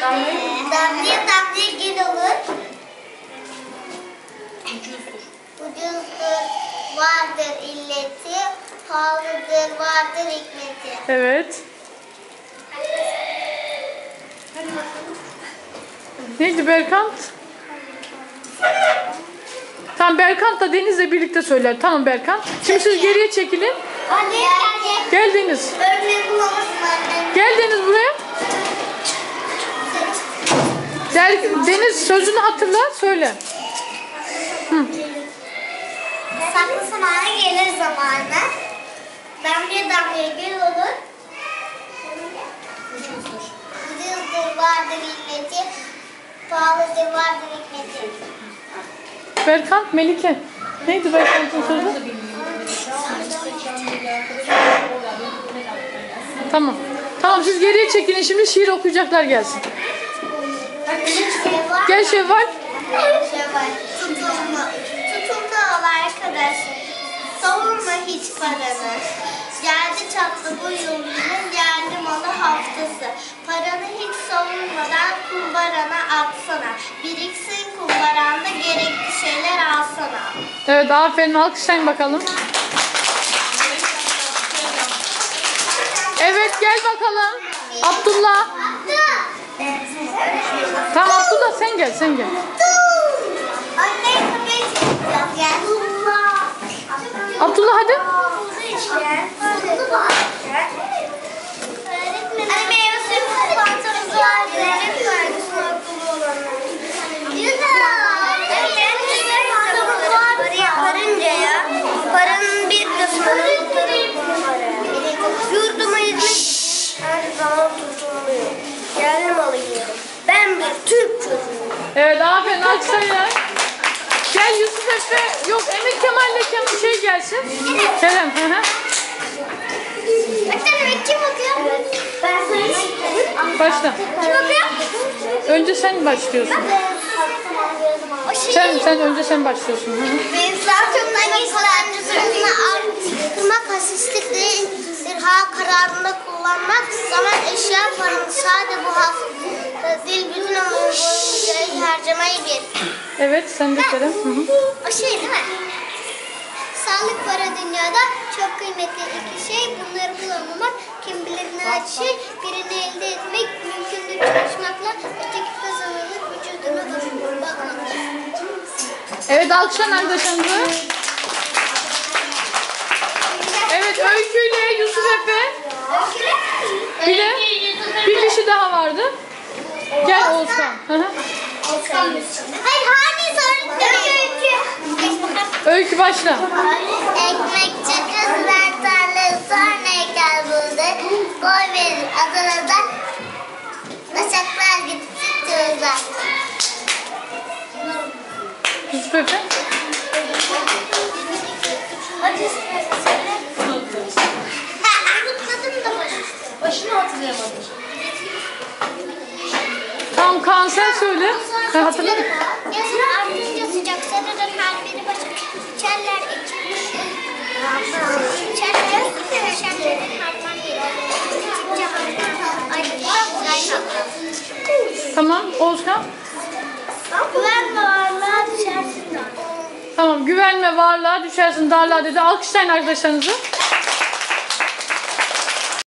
Damlaya damlaya gel olur. Ucuzdur. Ucuzdur, vardır illeti, pahalıdır, vardır hikmeti. Evet. Neydi Berkant? Tamam Berkant da Deniz'le birlikte söyler. Tamam Berkant. Şimdi siz geriye çekilin. Anne geldi. Gel Deniz. Örneği bulamasın annem. Gel Deniz buraya. Der- Deniz sözünü hatırla söyle. Saklı zamanı gelir zamanı. Damlaya damlaya gel olur. Ucuzdur, vardır hikmeti, pahalıdır, vardır hikmeti. Berkant Melike. Neydi Berkant'ın sözü? Tamam. Tamam siz geriye çekilin şimdi şiir okuyacaklar gelsin. Gel Şevval. Şevval. Tutulma. Tutulma ol. Savurma hiç paranı. Geldi çatlı bu yılının yerli malı haftası. Paranı hiç savurmadan kumbarana atsana. Biriksin kumbaranda gerekli şeyler alsana. Evet aferin alkışlayın bakalım. Evet gel bakalım. Abdullah. Abdullah sen gel sen gel. Anne kapıyı çıkacağız. Gel. Abdullah hadi. Paranın bir kısmını yurduma için her zaman tutuluyor. Yerli malı bir Türk çocuğuyum. Evet aferin alkışlayın. Gel Yusuf Efe. Yok Emir Kemal'le Kemal şey gelsin. Kerem. Hı hı. Baksana kim bakıyor? Ben sana Başla. Kim bakıyor? Önce sen başlıyorsun. O şey Sen sen önce sen başlıyorsun. Hı hı. Mevzuatından İslamcılığına artırmak, hasislik değil, irha kararında kullanmak, zaman eşya paranı sade bu hafta dil bütün ömür boyunca harcamayı bil. Evet sen de hı. O şey değil mi? Sağlık para dünyada çok kıymetli iki şey. Bunları kullanmamak kim bilir ne acı şey. Birini elde etmek mümkündür çalışmakla. Öteki kazanılır vücuduna bakmakla. Evet alkışlayın arkadaşlarınızı. Evet Öykü ile Yusuf Efe. Bir de bir kişi daha vardı. Gel Oğuzhan. Hı. Hayır hani sonra öykü. Öykü başla. Ekmekçi kızlar tarlayı sonra eker buldu. Boy verir Adana'da. Başaklar gitti tığda. Yusuf Efe. Hadi söyle. Unutmadım da Başını hatırlayamadım. Tamam Kaan sen söyle. Sen hatırladın. Yazın artınca sıcak sarılır her biri başa. Çeller ekilmiş. Çeller ay, Tamam Oğuzhan. Güvenme varlığa düşersin. Tamam güvenme varlığa düşersin darlığa dedi. Alkışlayın arkadaşlarınızı.